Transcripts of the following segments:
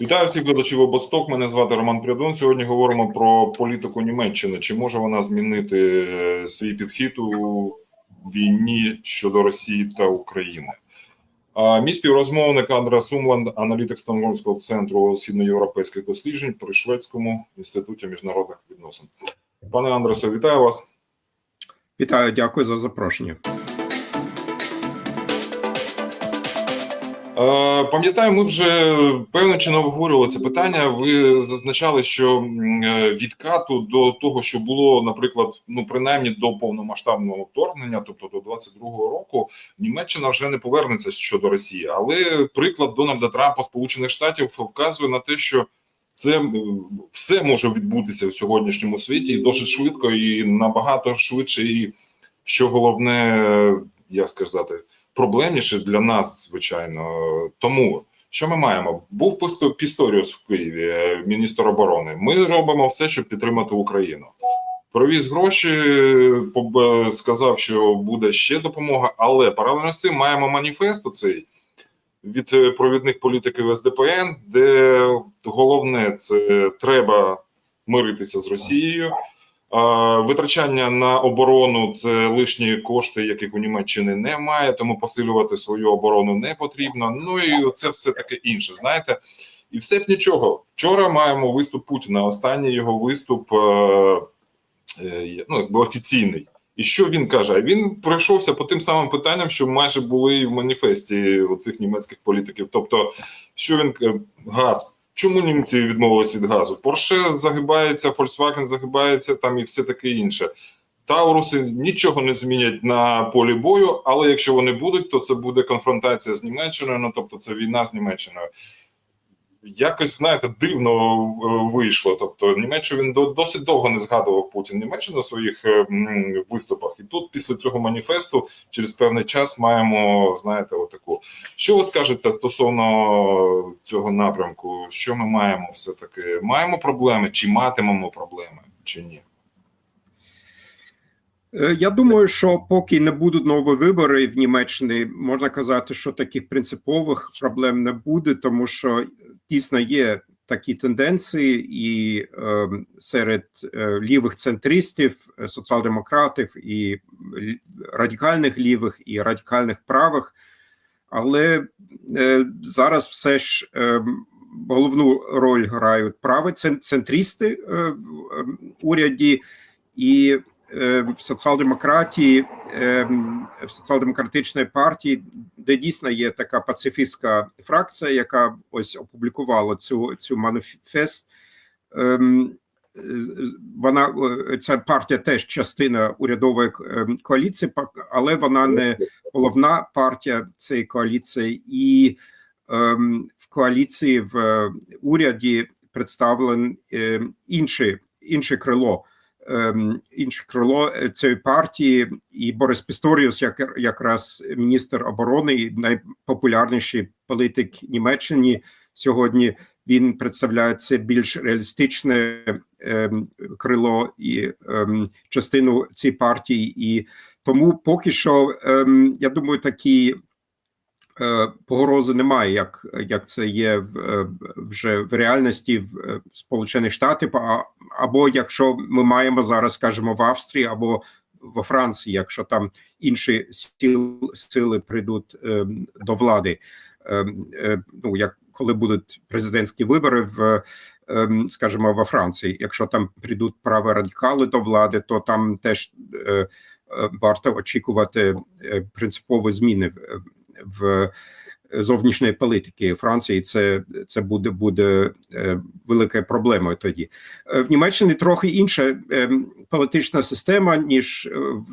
Вітаю всіх глядачів обосток. Мене звати Роман Прядон. Сьогодні говоримо про політику Німеччини. Чи може вона змінити е, свій підхід у війні щодо Росії та України? Мій співрозмовник Андра Сумланд, аналітик Стокгольмського центру східноєвропейських досліджень при Шведському інституті міжнародних відносин. Пане Андресе, вітаю вас. Вітаю, дякую за запрошення. Пам'ятаю, ми вже певним чином обговорювали це питання. Ви зазначали, що е, відкату до того, що було, наприклад, ну принаймні до повномасштабного вторгнення, тобто до 22-го року, Німеччина вже не повернеться щодо Росії. Але приклад Дональда Трампа Сполучених Штатів вказує на те, що це все може відбутися в сьогоднішньому світі досить швидко, і набагато швидше, і що головне, як сказати проблемніше для нас, звичайно. Тому що ми маємо? Був Пісто- Пісторіус в Києві, е, міністр оборони. Ми робимо все, щоб підтримати Україну. Провіз гроші, сказав, що буде ще допомога, але паралельно з цим маємо маніфест оцей від е, провідних політиків СДПН, де головне це треба миритися з Росією. Витрачання на оборону це лишні кошти, яких у Німеччини немає, тому посилювати свою оборону не потрібно. Ну і це все таке інше. Знаєте, і все б нічого. Вчора маємо виступ Путіна. Останній його виступ, е, е, ну якби офіційний. І що він каже? Він пройшовся по тим самим питанням, що майже були і в маніфесті оцих німецьких політиків. Тобто, що він е, газ. Чому німці відмовились від газу? Порше загибається, Volkswagen загибається там і все таке інше. Тауруси нічого не змінять на полі бою, але якщо вони будуть, то це буде конфронтація з Німеччиною. Ну тобто, це війна з Німеччиною. Якось знаєте, дивно е, вийшло. Тобто, Німеччину він до- досить довго не згадував Путін Німеччину у своїх е, виступах. І тут, після цього маніфесту, через певний час маємо, знаєте, отаку. Що ви скажете стосовно цього напрямку? Що ми маємо все таки? Маємо проблеми, чи матимемо проблеми, чи ні? Е, Я думаю, що поки не будуть нові вибори в Німеччині, можна казати, що таких принципових проблем не буде, тому що дійсно є такі тенденції, і е, серед лівих центристів, е, соціал-демократів, і радикальних лівих, і радикальних правих. Але е, зараз все ж е, головну роль грають праві центристи е, в е, уряді і в соціал-демократії, е, в соціал-демократичній партії, де дійсно є така пацифістська фракція, яка ось опублікувала цю цю маніфест. Ем, е, Вона е, ця партія теж частина урядової е, коаліції, але вона не головна партія цієї коаліції, і ем, в коаліції в е, уряді представлен е, інші, інше крило. Ем, Інше крило е, цієї партії, і Борис Пісторіус, як якраз міністр оборони, і найпопулярніший політик Німеччини сьогодні. Він представляє це більш реалістичне ем, крило і ем, частину цієї партії, і тому поки що ем, я думаю, такі е, погрози немає, як, як це є в, е, вже в реальності в е, Сполучених Штатів, а, або якщо ми маємо зараз, скажімо, в Австрії або во Франції, якщо там інші сил, сили прийдуть е, до влади, е, е, ну як коли будуть президентські вибори в. ем, Скажімо, во Франції, якщо там прийдуть праві радикали до влади, то там теж е, е, варто очікувати е, принципові зміни в, в зовнішньої політики Франції. Це це буде буде е, великою проблемою. Тоді Е, в Німеччині трохи інша е, політична система ніж е, в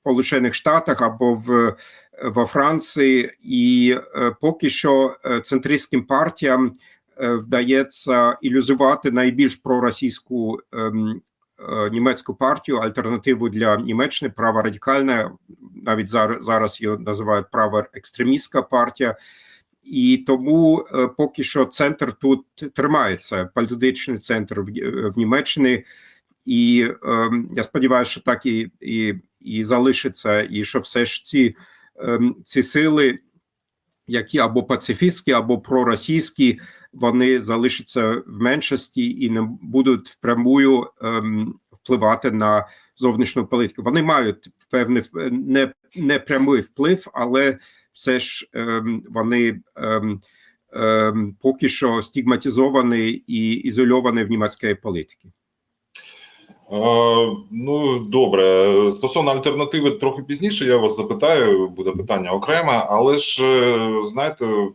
Сполучених Штатах або в во Франції, і е, поки що е, центристським партіям е, вдається ілюзувати найбільш проросійську ем, е, німецьку партію, альтернативу для Німеччини, праворадикальна, навіть зараз, зараз її називають праворекстремістська партія. І тому е, поки що центр тут тримається, політичний центр в, в Німеччині. І е, я сподіваюся, що так і, і, і залишиться, і що все ж ці, е, ці сили які або пацифістські, або проросійські, вони залишаться в меншості і не будуть впрямую ем, впливати на зовнішню політику. Вони мають певний не, не прямий вплив, але все ж ем, вони ем, ем, поки що стигматизовані і ізольовані в німецької політики. Ну добре, стосовно альтернативи, трохи пізніше я вас запитаю, буде питання окреме, але ж е, знаєте,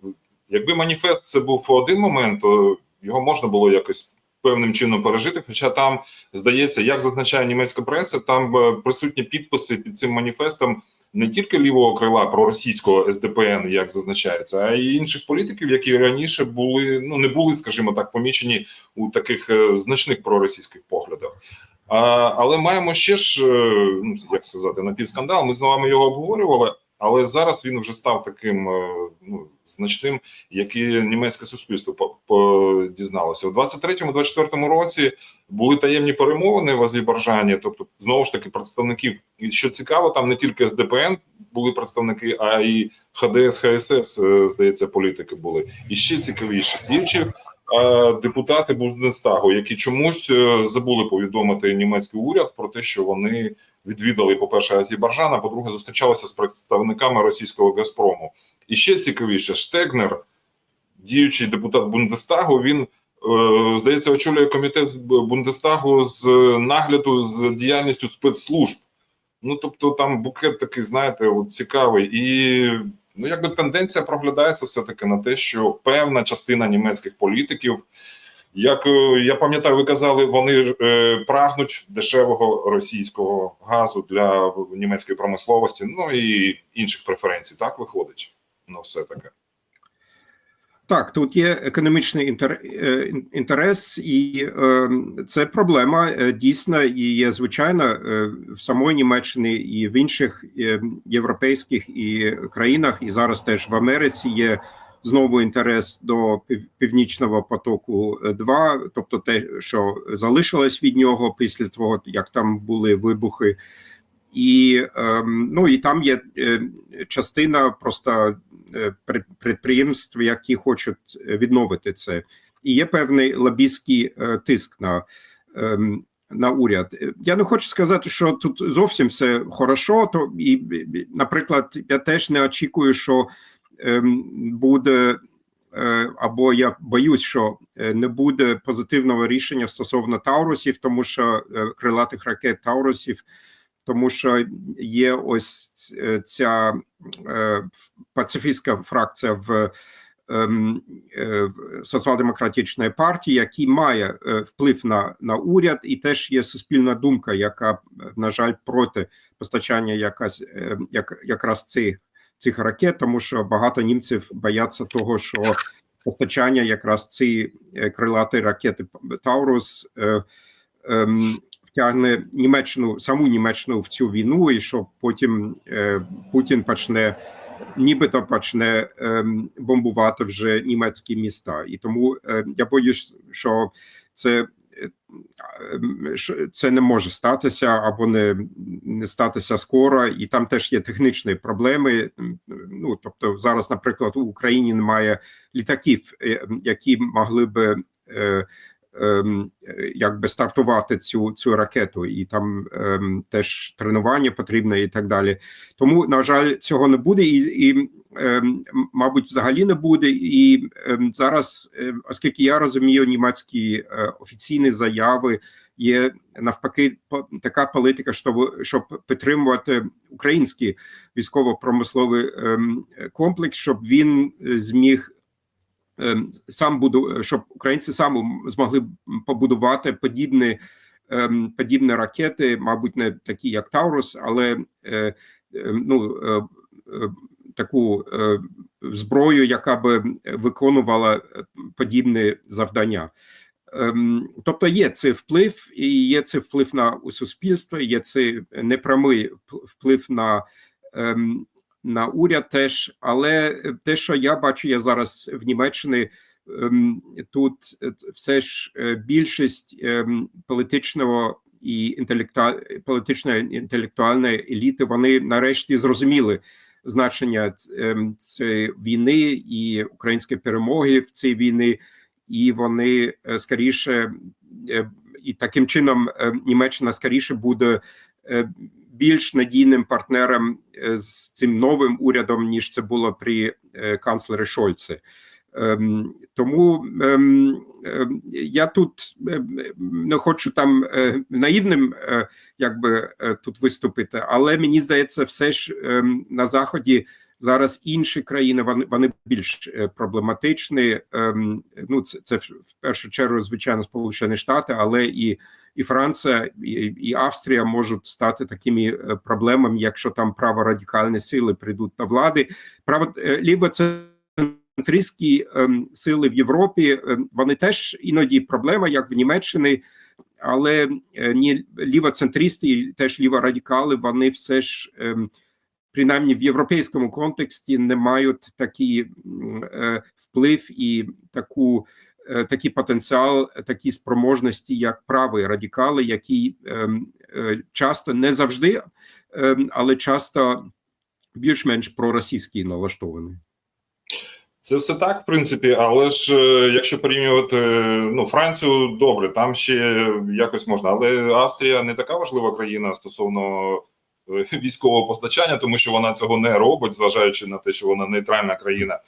якби маніфест це був один момент, то його можна було якось певним чином пережити. Хоча там здається, як зазначає німецька преса, там е, присутні підписи під цим маніфестом не тільки лівого крила проросійського СДПН, як зазначається, а й інших політиків, які раніше були, ну не були, скажімо так, помічені у таких е, значних проросійських поглядах. Але маємо ще ж, е, ну як сказати, напівскандал. Ми з вами його обговорювали, але зараз він вже став таким е, ну, значним, який німецьке суспільство по- по- дізналося. У 23-24 році були таємні перемовини в Азербайджані, тобто знову ж таки представників. І що цікаво, там не тільки СДПН були представники, а й ХДС, ХСС, здається, політики були. І ще цікавіше, діючі а депутати Бундестагу, які чомусь е, забули повідомити німецький уряд про те, що вони відвідали, по-перше, Азербайджан, а по-друге, зустрічалися з представниками російського Газпрому. І ще цікавіше, Штегнер, діючий депутат Бундестагу, він е, здається, очолює комітет з Бундестагу з нагляду з діяльністю спецслужб. Ну тобто, там букет такий, знаєте, от цікавий і. Ну, якби тенденція проглядається все-таки на те, що певна частина німецьких політиків, як е, я пам'ятаю, ви казали, вони е, прагнуть дешевого російського газу для німецької промисловості, ну і інших преференцій. Так виходить? Ну, все таке. Так, тут є економічний інтер, е, інтерес, і е, це проблема е, дійсно і є звичайна е, в самої Німеччині і в інших європейських і країнах, і зараз теж в Америці є знову інтерес до північного потоку 2 тобто те, що залишилось від нього після того, як там були вибухи. І ем, ну і там є частина просто підприємств, які хочуть відновити це, і є певний лобістський е, тиск на, ем, на уряд. Я не хочу сказати, що тут зовсім все хорошо. То і, наприклад, я теж не очікую, що ем, буде. е, Або я боюсь, що е, не буде позитивного рішення стосовно Таурусів, тому що е, крилатих ракет Таурусів тому що є ось е, ця е, пацифістська фракція в, ем, е, соціал-демократичної партії, який має вплив на, на уряд, і теж є суспільна думка, яка, на жаль, проти постачання якась, як, якраз цих, цих ракет, тому що багато німців бояться того, що постачання якраз ці крилаті ракети Таурус. е, ем, втягне Німеччину, саму Німеччину в цю війну, і що потім е, Путін почне, нібито почне е, бомбувати вже німецькі міста. І тому е, я боюсь, що це. е, е, Це не може статися або не, не статися скоро, і там теж є технічні проблеми. Ну тобто, зараз, наприклад, у Україні немає літаків, е, які могли би ем, е, якби стартувати цю цю ракету, і там ем, теж тренування потрібне, і так далі. Тому, на жаль, цього не буде, і, і ем, мабуть, взагалі не буде. І ем, зараз, оскільки я розумію, німецькі е, офіційні заяви є навпаки, така політика, щоб щоб підтримувати український військово-промисловий ем, комплекс, щоб він е, зміг ем, сам буду, щоб українці самі змогли побудувати подібні, ем, подібні ракети, мабуть, не такі, як Таурус, але е, е, ну, е, е, таку е, зброю, яка би виконувала е, подібні завдання. Ем, Тобто є цей вплив, і є цей вплив на суспільство, є цей непрямий вплив на ем, на уряд теж, але те, що я бачу, я зараз в Німеччині ем, тут е, все ж е, більшість ем, політичного і інтелектуа... політичної інтелектуальної еліти вони нарешті зрозуміли значення ем, цієї війни і української перемоги в цій війні, і вони е, скоріше і таким чином Німеччина скоріше буде більш надійним партнером е, з цим новим урядом, ніж це було при е, канцлері Шольце. Ем, Тому ем, ем, я тут ем, не хочу там е, наївним е, якби е, тут виступити, але мені здається, все ж на заході зараз інші країни вони, вони більш е, проблематичні. Ем, Ну, це, це в першу чергу, звичайно, Сполучені Штати, але і, і Франція, і, і Австрія можуть стати такими е, проблемами, якщо там праворадикальні сили прийдуть до влади. Право е, ліво це центристські ем, сили в Європі. ем, Вони теж іноді проблема, як в Німеччині, але е, ні лівоцентристи, і теж ліворадикали, вони все ж. ем, Принаймні в європейському контексті не мають такий е, вплив і таку е, такий потенціал, такі спроможності, як праві радикали, які ем, е, часто не завжди, ем, але часто більш-менш проросійські налаштовані. Це все так, в принципі, але ж е, якщо порівнювати ну Францію, добре, там ще якось можна, але Австрія не така важлива країна стосовно е, військового постачання, тому що вона цього не робить, зважаючи на те, що вона нейтральна країна.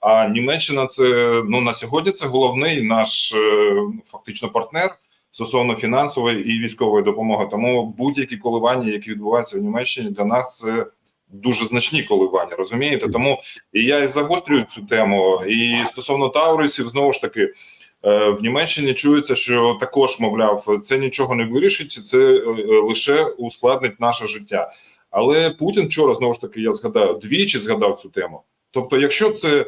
А Німеччина це ну на сьогодні це головний наш е, фактично партнер стосовно фінансової і військової допомоги. Тому будь-які коливання, які відбуваються в Німеччині, для нас це дуже значні коливання. Розумієте? Тому і я і загострюю цю тему. І стосовно Таурисів, знову ж таки. Е, В Німеччині чується, що також, мовляв, це нічого не вирішить, це е, е, лише ускладнить наше життя. Але Путін вчора знову ж таки я згадаю двічі згадав цю тему. Тобто, якщо це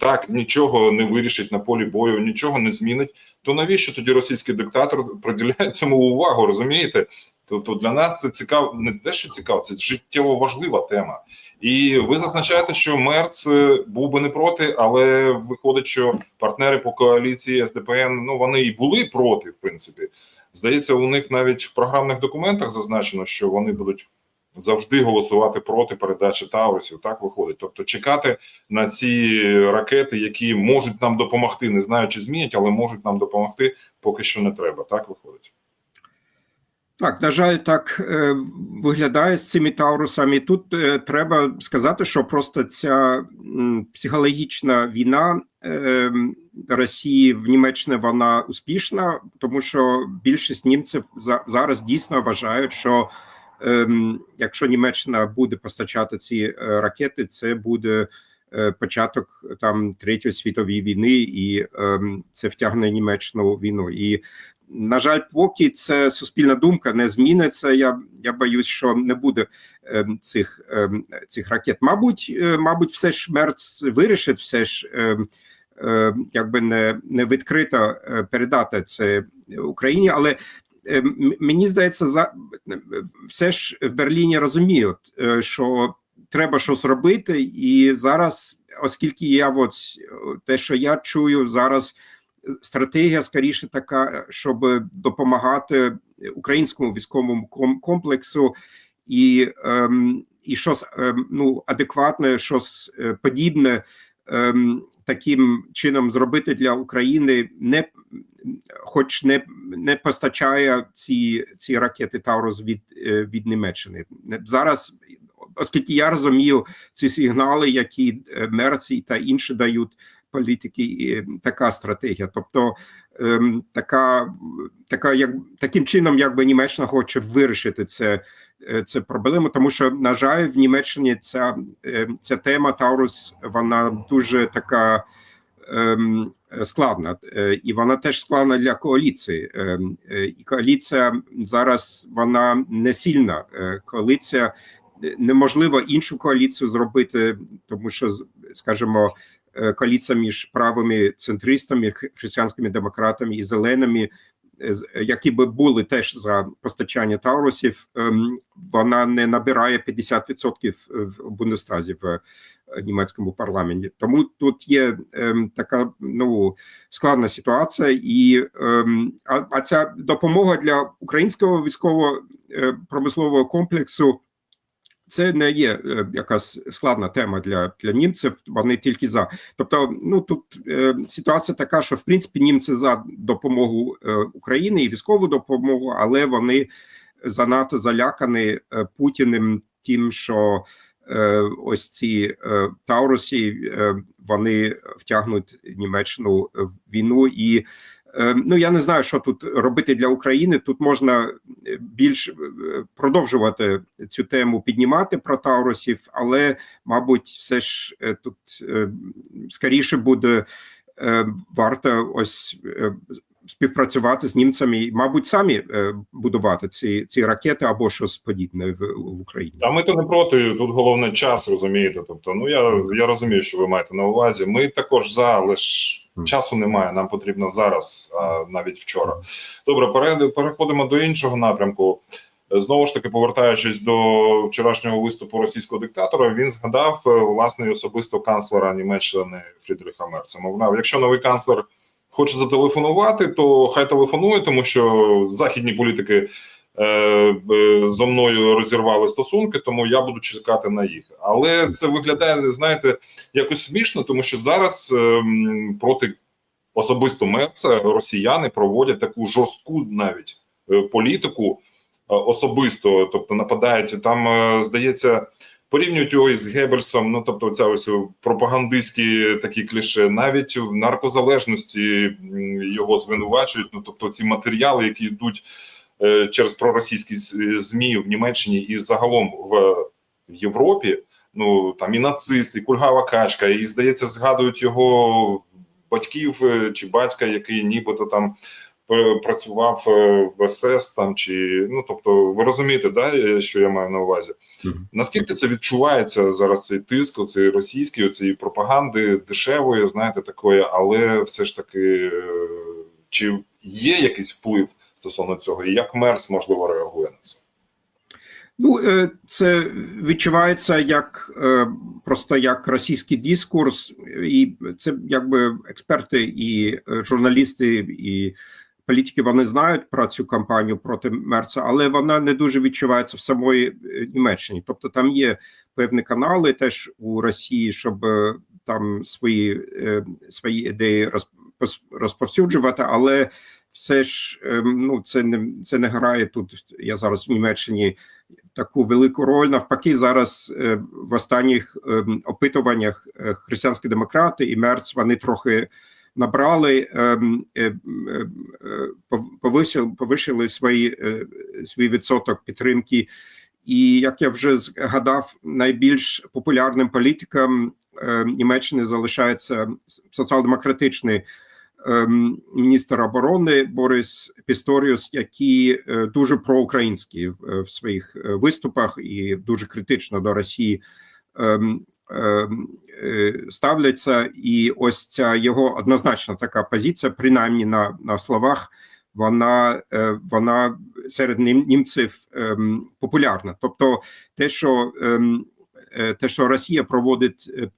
так нічого не вирішить на полі бою, нічого не змінить, то навіщо тоді російський диктатор приділяє цьому увагу? Розумієте? Тобто для нас це цікаво, не те, що цікаво, це життєво важлива тема. І ви зазначаєте, що Мерц був би не проти, але виходить, що партнери по коаліції СДПН ну вони і були проти, в принципі. Здається, у них навіть в програмних документах зазначено, що вони будуть завжди голосувати проти передачі Таурусів. Так виходить. Тобто, чекати на ці ракети, які можуть нам допомогти, не знаю, чи змінять, але можуть нам допомогти, поки що не треба. Так виходить. Так, на жаль, так е, виглядає з цими таурусами. Тут е, треба сказати, що просто ця м, психологічна війна е, Росії в Німеччині вона успішна, тому що більшість німців за, зараз дійсно вважають, що е, якщо Німеччина буде постачати ці е, ракети, це буде початок там третьої світової війни, і е, це втягне Німеччину війну. І на жаль, поки це суспільна думка не зміниться. Я я боюсь, що не буде е, цих е, цих ракет. Мабуть, е, мабуть, все ж Мерц вирішить, все ж е, е, якби не не відкрито е, передати це Україні, але е, мені здається, за все ж в Берліні розуміють, е, що треба щось робити, і зараз, оскільки я от те, що я чую зараз стратегія скоріше така, щоб допомагати українському військовому комплексу і, ем, і щось ем, ну, адекватне, щось е, подібне ем, таким чином зробити для України, не хоч не, не постачає ці, ці ракети Таурус від, е, від Німеччини. Зараз, оскільки я розумію ці сигнали, які е, Мерці та інші дають політики і така стратегія. Тобто ем, така, така, як таким чином, якби Німеччина хоче вирішити це, е, це проблему, тому що, на жаль, в Німеччині ця, е, ця тема Таурус, вона дуже така. ем, Складна, Е, і вона теж складна для коаліції. Ем, е, І коаліція зараз вона не сильна. Е, Коаліція е, неможливо іншу коаліцію зробити, тому що, скажімо, е, коаліція між правими центристами, християнськими демократами і зеленими, е, які би були теж за постачання таурусів, ем, вона не набирає 50% в Бундестазі в е, німецькому парламенті. Тому тут є ем, така ну складна ситуація, і ем, а, а ця допомога для українського військово е, промислового комплексу. Це не є е, якась складна тема для, для німців. Вони тільки за. Тобто, ну тут е, ситуація така, що в принципі німці за допомогу е, Україні і військову допомогу, але вони занадто залякані е, Путіним тим, що е, ось ці е, Таурусі е, вони втягнуть Німеччину в війну і. Е, Ну, я не знаю, що тут робити для України. Тут можна е, більш е, продовжувати цю тему піднімати про Таурусів, але, мабуть, все ж тут скоріше буде варто ось співпрацювати з німцями і, мабуть, самі е, будувати ці, ці ракети або щось подібне в, в Україні. Та ми то не проти. Тут головне час, розумієте. Тобто, ну я, я розумію, що ви маєте на увазі. Ми також за, але часу немає. Нам потрібно зараз, а навіть вчора. Добре, пере- переходимо до іншого напрямку. Знову ж таки, повертаючись до вчорашнього виступу російського диктатора, він згадав е, власне особисто канцлера Німеччини Фрідріха Мерца. Мовляв, якщо новий канцлер хоче зателефонувати, то хай телефонує, тому що західні політики е, е, зо мною розірвали стосунки, тому я буду чекати на їх. Але це виглядає, знаєте, якось смішно, тому що зараз е, проти особисто Мерца росіяни проводять таку жорстку навіть е, політику е, особисто, тобто нападають там, здається. Порівнюють його із Геббельсом, ну тобто, ця ось пропагандистські такі кліше, навіть в наркозалежності його звинувачують. Ну тобто, ці матеріали, які йдуть е, через проросійські змі в Німеччині і загалом в Європі. Ну там і нацист, і кульгава качка, і здається, згадують його батьків е, чи батька, який нібито там працював е, в СС там чи ну тобто, ви розумієте, да, що я маю на увазі? Наскільки це відчувається зараз цей тиск, оцей російський, оцієї пропаганди дешевої, знаєте, такої, але все ж таки, е, чи є якийсь вплив стосовно цього, і як Мерс можливо реагує на це? Ну, е, це відчувається як просто як російський дискурс, і це якби експерти і журналісти і політики вони знають про цю кампанію проти Мерца, але вона не дуже відчувається в самої е, Німеччині. Тобто там є певні канали теж у Росії, щоб е, там свої, е, свої ідеї розп- розповсюджувати, але все ж е, ну це не це не грає тут. Я зараз в Німеччині таку велику роль. Навпаки, зараз в останніх е, опитуваннях християнські демократи і Мерц вони трохи набрали, е, е, е, пов- повисили, повишили свої, е, свій відсоток підтримки. І як я вже згадав, найбільш популярним політиком е, Німеччини залишається соціал-демократичний ем, міністр оборони Борис Пісторіус, який е, дуже проукраїнський в, е, своїх е, виступах і дуже критично до Росії ем, ем, е, ставляться. І ось ця його однозначна така позиція, принаймні на, на словах. Вона е, вона серед німців ем, популярна. Тобто, те, що ем, е, те, що Росія проводить е,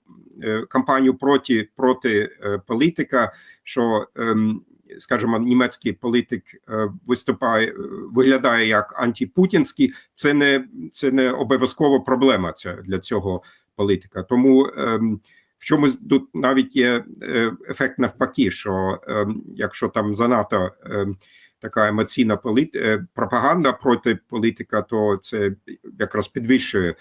е, кампанію проти проти е, політика, що ем, скажімо, німецький політик е, виступає, е, виглядає як антипутінський, це не це не обов'язкова проблема ця для цього політика. Тому ем, в чомусь тут навіть є е, ефект навпаки, що ем, якщо там занадто ем, така емоційна е, пропаганда проти політика, то це якраз підвищує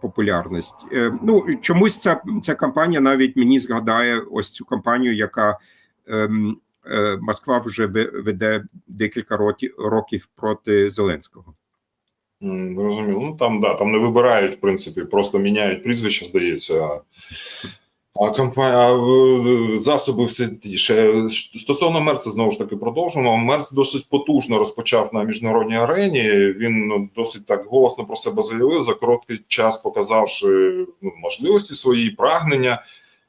популярність. Ну чомусь ця ця кампанія навіть мені згадає ось цю кампанію, яка ем, е, Москва вже ве- веде декілька років проти Зеленського. М, Зрозуміло. Ну там да, там не вибирають, в принципі, просто міняють прізвище, здається. А компанія засоби все ще стосовно Мерца, знову ж таки продовжимо. Мерц досить потужно розпочав на міжнародній арені. Він ну, досить так голосно про себе заявив за короткий час, показавши ну, можливості свої прагнення,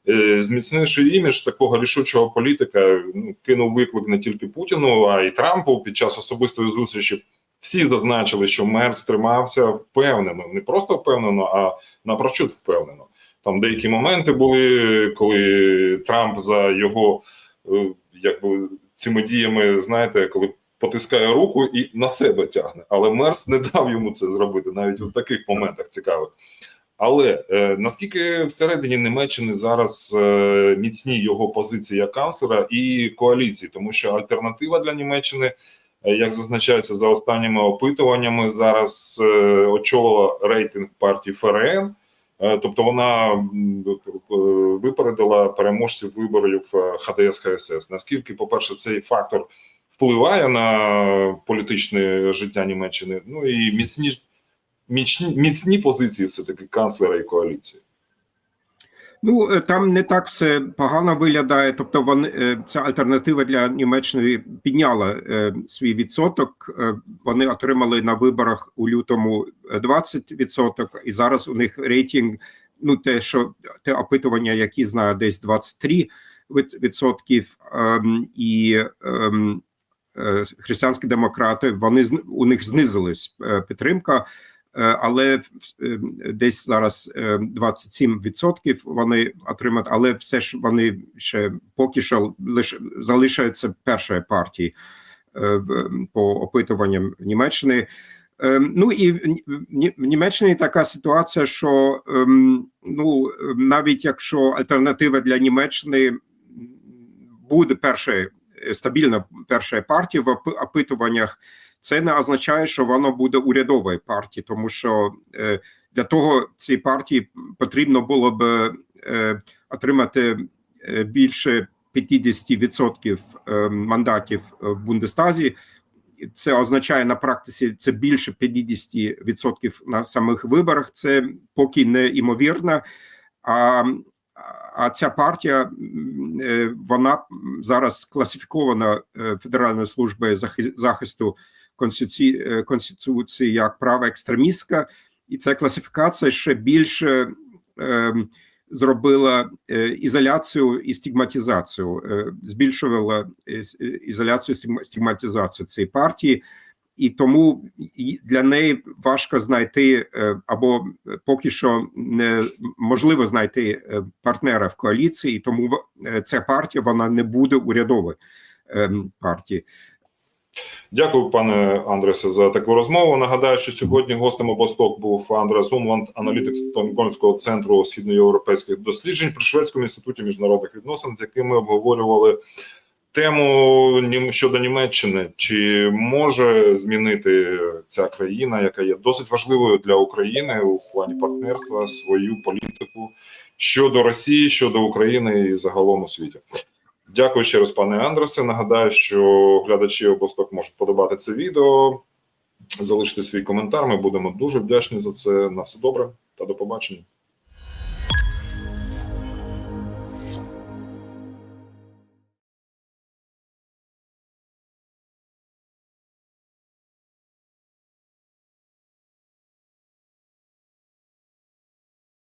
е, зміцнивши імідж такого рішучого політика. Ну, кинув виклик не тільки Путіну, а й Трампу під час особистої зустрічі. Всі зазначили, що Мерц тримався впевнено, не просто впевнено, а напрочуд впевнено. Там деякі моменти були, коли Трамп за його е, якби цими діями, знаєте, коли потискає руку і на себе тягне. Але Мерс не дав йому це зробити навіть у таких моментах цікавих. Але е, наскільки всередині Німеччини зараз е, міцні його позиції як канцлера і коаліції, тому що альтернатива для Німеччини, як зазначається за останніми опитуваннями, зараз е, очолила рейтинг партії ФРН. Е, Тобто вона е, випередила переможців виборів е, ХДС ХСС. Наскільки, по-перше, цей фактор впливає на політичне життя Німеччини? Ну і міцні міцні, міцні позиції все таки канцлера і коаліції. Ну е, там не так все погано виглядає. Тобто, вони е, ця альтернатива для Німеччини підняла е, свій відсоток. Е, Вони отримали на виборах у лютому е, 20%, і зараз у них рейтинг. Ну, те, що те опитування, які знаю, десь 23 від- відсотків, ем, і ем, е, християнські демократи вони у них знизилась підтримка. Е, але е, десь зараз е, 27% вони отримають, але все ж вони ще поки що лише залишаються е, в- по опитуванням Німеччини. Е, Ну і в Німеччині така ситуація, що ем, ну навіть якщо альтернатива для Німеччини буде першою е, стабільна перша партія в опи- опитуваннях, це не означає, що воно буде урядовою партією, тому що е, для того цій партії потрібно було б е, отримати е, більше 50% е, мандатів в Бундестазі. Це означає на практиці це більше 50% на самих виборах. Це поки не імовірно. А, а ця партія вона зараз класифікована Федеральною службою захи- захисту конституції, е, конституції як права екстремістська, і ця класифікація ще більше е, зробила е, ізоляцію і стигматизацію, е, збільшувала ізоляцію стигма- стигматизацію цієї партії. І тому і для неї важко знайти або поки що неможливо знайти е, партнера в коаліції, тому ця партія вона не буде урядовою ем, партією. Дякую, пане Андресе, за таку розмову. Нагадаю, що сьогодні гостем обосток був Андрес Умланд, аналітик Стокгольмського центру східноєвропейських досліджень при Шведському інституті міжнародних відносин, з яким ми обговорювали тему щодо Німеччини. Чи може змінити ця країна, яка є досить важливою для України у плані партнерства, свою політику щодо Росії, щодо України і загалом у світі? Дякую ще раз, пане Андресе. Нагадаю, що глядачі обосток можуть подобати це відео, залишити свій коментар. Ми будемо дуже вдячні за це. На все добре та до побачення.